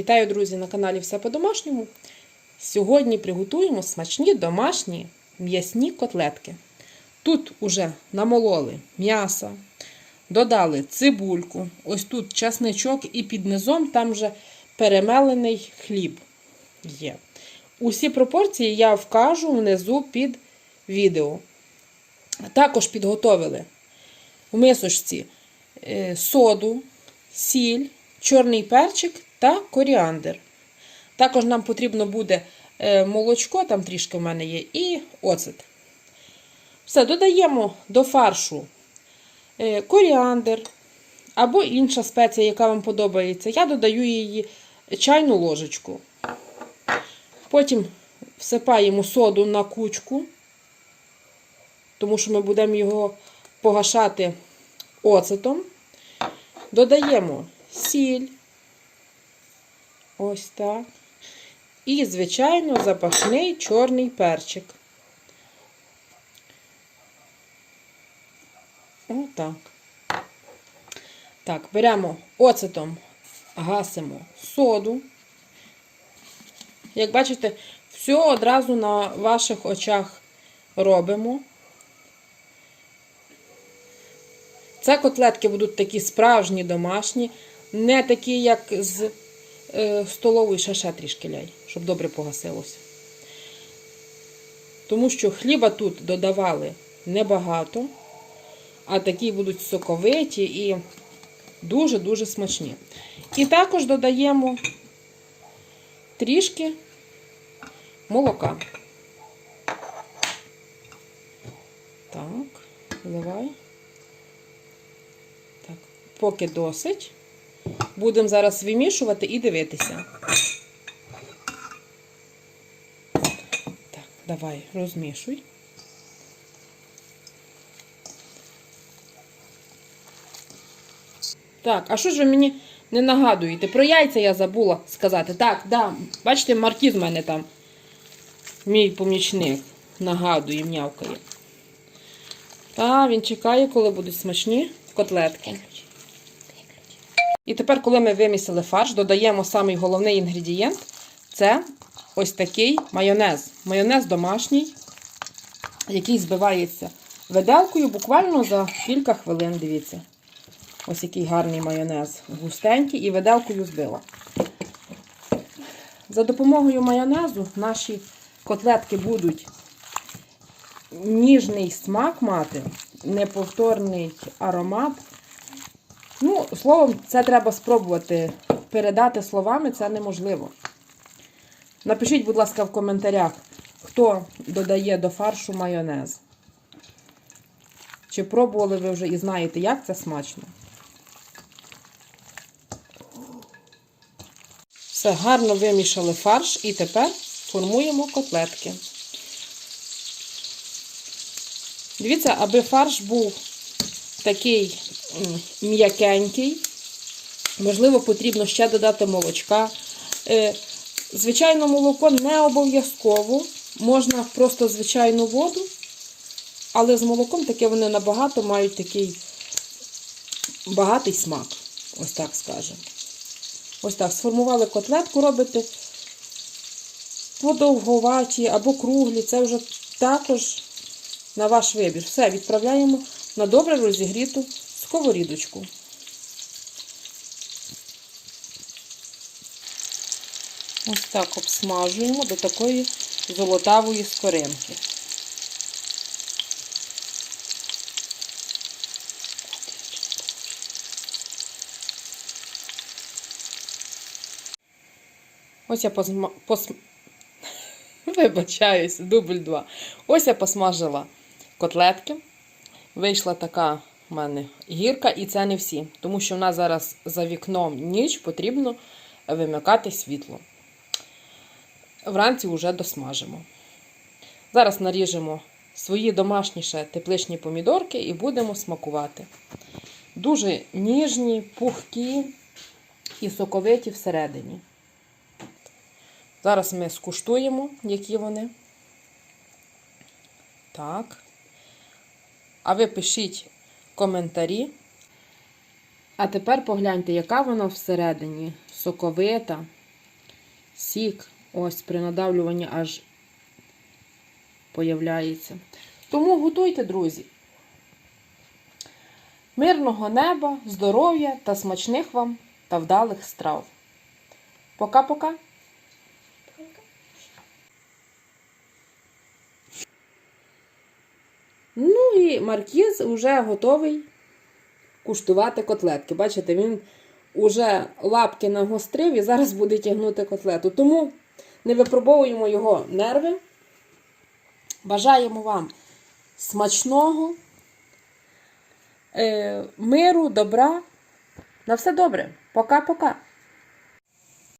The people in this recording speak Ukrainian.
Вітаю, друзі, на каналі Все по-домашньому. Сьогодні приготуємо смачні домашні м'ясні котлетки. Тут уже намололи м'ясо, додали цибульку, ось тут часничок і під низом там вже перемелений хліб є. Усі пропорції я вкажу внизу під відео. Також підготовили в мисочці е, соду, сіль, чорний перчик та коріандр. Також нам потрібно буде е, молочко, там трішки в мене є, і оцет. Все, додаємо до фаршу е, коріандр або інша спеція, яка вам подобається. Я додаю її чайну ложечку. Потім всипаємо соду на кучку, тому що ми будемо його погашати оцетом. Додаємо сіль. Ось так. І, звичайно, запашний чорний перчик. Отак. Так, беремо оцетом, гасимо соду. Як бачите, все одразу на ваших очах робимо. Це котлетки будуть такі справжні домашні, не такі, як з е, столової шаша трішки ляй, щоб добре погасилося. Тому що хліба тут додавали небагато, а такі будуть соковиті і дуже-дуже смачні. І також додаємо трішки молока. Так, вливай. Так, поки досить. Будемо зараз вимішувати і дивитися. Так, давай, розмішуй. Так, а що ж ви мені не нагадуєте? Про яйця я забула сказати. Так, да, бачите, маркіз в мене там. Мій помічник нагадує, м'явкає. Та, він чекає, коли будуть смачні котлетки. І тепер, коли ми вимісили фарш, додаємо самий головний інгредієнт це ось такий майонез. Майонез домашній, який збивається виделкою буквально за кілька хвилин. Дивіться. Ось який гарний майонез. Густенький і виделкою збила. За допомогою майонезу наші котлетки будуть ніжний смак мати, неповторний аромат. Ну, словом, це треба спробувати. Передати словами це неможливо. Напишіть, будь ласка, в коментарях, хто додає до фаршу майонез. Чи пробували ви вже і знаєте, як це смачно? Все, гарно вимішали фарш і тепер формуємо котлетки. Дивіться, аби фарш був такий м'якенький. Можливо, потрібно ще додати молочка. Е, Звичайно, молоко не обов'язково. Можна просто звичайну воду, але з молоком таке вони набагато мають такий багатий смак. Ось так скажемо. Ось так, сформували котлетку, робите подовговаті або круглі. Це вже також на ваш вибір. Все, відправляємо на добре розігріту сковорідочку. Ось так обсмажуємо до такої золотавої скоринки. Ось я позма... пос... Вибачаюся, дубль 2. Ось я посмажила котлетки. Вийшла така в мене гірка, і це не всі. Тому що в нас зараз за вікном ніч потрібно вимикати світло. Вранці вже досмажимо. Зараз наріжемо свої домашні тепличні помідорки і будемо смакувати. Дуже ніжні, пухкі і соковиті всередині. Зараз ми скуштуємо, які вони. Так. А ви пишіть коментарі. А тепер погляньте, яка вона всередині соковита, сік ось при надавлюванні аж появляється. Тому готуйте, друзі. Мирного неба, здоров'я та смачних вам та вдалих страв. Пока-пока! Ну і маркіз вже готовий куштувати котлетки. Бачите, він уже лапки нагострив і зараз буде тягнути котлету. Тому не випробовуємо його нерви. Бажаємо вам смачного, е, миру, добра. На все добре. Пока-пока.